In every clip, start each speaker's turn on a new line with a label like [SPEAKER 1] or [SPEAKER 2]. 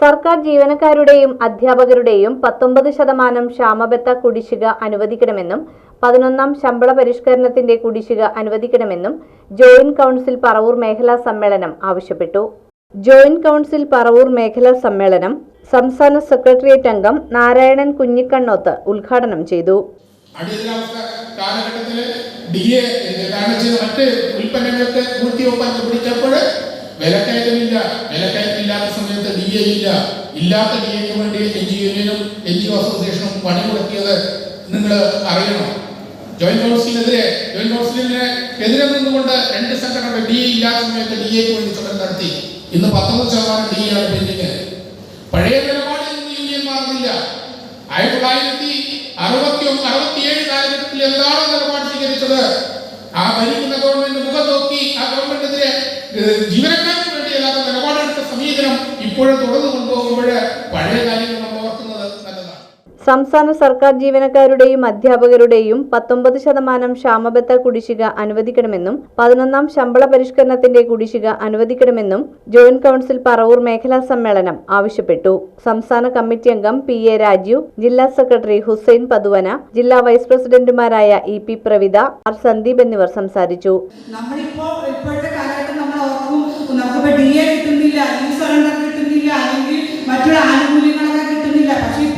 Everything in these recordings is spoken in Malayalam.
[SPEAKER 1] സർക്കാർ ജീവനക്കാരുടെയും അധ്യാപകരുടെയും പത്തൊമ്പത് ശതമാനം ക്ഷാമബത്ത കുടിശ്ശിക അനുവദിക്കണമെന്നും പതിനൊന്നാം ശമ്പള പരിഷ്കരണത്തിന്റെ കുടിശ്ശിക അനുവദിക്കണമെന്നും ജോയിന്റ് കൌൺസിൽ പറവൂർ മേഖലാ സമ്മേളനം ആവശ്യപ്പെട്ടു. ജോയിന്റ് കൌൺസിൽ പറവൂർ മേഖലാ സമ്മേളനം സംസ്ഥാന സെക്രട്ടേറിയറ്റ് അംഗം നാരായണൻ കുഞ്ഞിക്കണ്ണോത്ത് ഉദ്ഘാടനം ചെയ്തു.
[SPEAKER 2] കാലഘട്ടത്തിൽ ഡി എ കാരണം മറ്റ് ഉൽപ്പന്നങ്ങൾക്ക് സമയത്ത് ഡി എ ഇല്ല. ഇല്ലാത്ത ഡി എക്ക് വേണ്ടി എൻ ജി യൂണിയനും എൻ ജി ഒ അസോസിയേഷനും പണി നിങ്ങൾ അറിയണം. ജോയിന്റ് കൗൺസിലിനെതിരെ ജോയിന്റ് കൗൺസിലിന് എതിരെ നിന്നുകൊണ്ട് രണ്ട് സംഘടനകൾ ഡി എ ഇല്ലാത്ത സമയത്ത് ഡി എക്ക് വേണ്ടി സമരം നടത്തി. ഇന്ന് പത്തൊമ്പത് ശതമാനം ഡി ആണ് പെൻഡിങ് പഴയ നിലപാടിൽ നിന്ന് യൂണിയൻ മാറുന്നില്ല. ആയിരത്തി തൊള്ളായിരത്തി അറുപത്തി അറുപത്തിയേഴ് കാലഘട്ടത്തിൽ എന്താണ് നിലപാട് സ്വീകരിച്ചത്? ആ സമീപനം ഇപ്പോഴും തുടർന്നു കൊണ്ടുപോകുമ്പോൾ പഴയ കാര്യങ്ങൾ നമ്മൾ ഓർക്കുന്നത് നല്ലതാണ്.
[SPEAKER 1] സംസ്ഥാന സർക്കാർ ജീവനക്കാരുടെയും അധ്യാപകരുടെയും പത്തൊമ്പത് ശതമാനം ക്ഷാമബത്ത കുടിശ്ശിക അനുവദിക്കണമെന്നും പതിനൊന്നാം ശമ്പള പരിഷ്കരണത്തിന്റെ കുടിശ്ശിക അനുവദിക്കണമെന്നും ജോയിന്റ് കൌൺസിൽ പറവൂർ മേഖലാ സമ്മേളനം ആവശ്യപ്പെട്ടു. സംസ്ഥാന കമ്മിറ്റി അംഗം പി എ രാജീവ് ജില്ലാ സെക്രട്ടറി ഹുസൈൻ പതുവന ജില്ലാ വൈസ് പ്രസിഡന്റുമാരായ E P Pravitha R Sandeep എന്നിവർ സംസാരിച്ചു.
[SPEAKER 3] നമ്മളിപ്പോ ഇപ്പോഴത്തെ കാലഘട്ടം നമ്മൾ ഓർക്കും നമുക്കിപ്പോ ഡി എ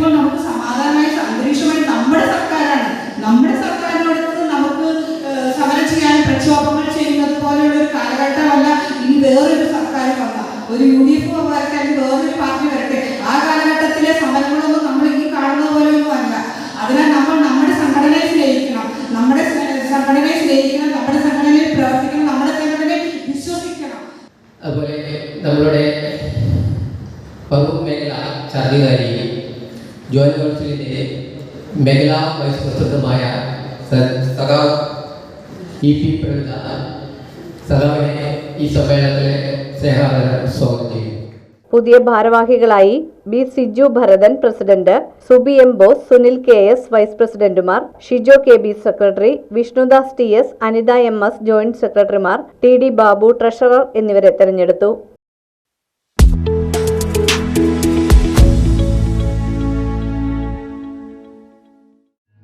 [SPEAKER 3] ഇപ്പോൾ നമുക്ക് സമാധാനമായ അന്തരീക്ഷമായി നമ്മുടെ സർക്കാരാണ്. നമ്മുടെ സർക്കാരിനടുത്ത് നമുക്ക് സമരം ചെയ്യാൻ പ്രക്ഷോഭങ്ങൾ ചെയ്യുന്നത് പോലെയുള്ള ഒരു കാലഘട്ടമല്ല ഇനി വേറൊരു സർക്കാർ വന്ന ഒരു യു ഡി എഫ് വരട്ടെ അല്ലെങ്കിൽ വേറൊരു പാർട്ടി വരട്ടെ. ആ കാലഘട്ടത്തിലെ സമരങ്ങളൊന്നും നമ്മൾ ഇനി കാണുന്നത് പോലെയൊന്നും അല്ല. അതിനാൽ നമ്മൾ നമ്മുടെ സംഘടനയെ സ്നേഹിക്കണം. നമ്മുടെ സംഘടനയെ സ്നേഹിക്കണം. നമ്മുടെ സംഘടനയിൽ പ്രവർത്തിക്കണം. നമ്മുടെ സംഘടനയെ വിശ്വസിക്കണം.
[SPEAKER 4] അതുപോലെ നമ്മളുടെ വകുപ്പ് മേഖല ചാർജുകാരി ജോയിന്റ് കൗൺസിലിന്റെ മേഖലാ വൈസ് പ്രസിഡന്റുമായ സഖാവ് ഇ പി പ്രവിത സഖാവിനെ ഈ സമ്മേളനത്തിലെ സ്നേഹാദരം സ്വാഗതം ചെയ്യുന്നു.
[SPEAKER 1] പുതിയ ഭാരവാഹികളായി B Siju Bharathan president Subi M Bose Sunil K S vice പ്രസിഡന്റുമാർ Shijo K B secretary Vishnudas T S Anitha M S joint സെക്രട്ടറിമാർ ടി ഡി ബാബു ട്രഷറർ എന്നിവരെ തെരഞ്ഞെടുത്തു.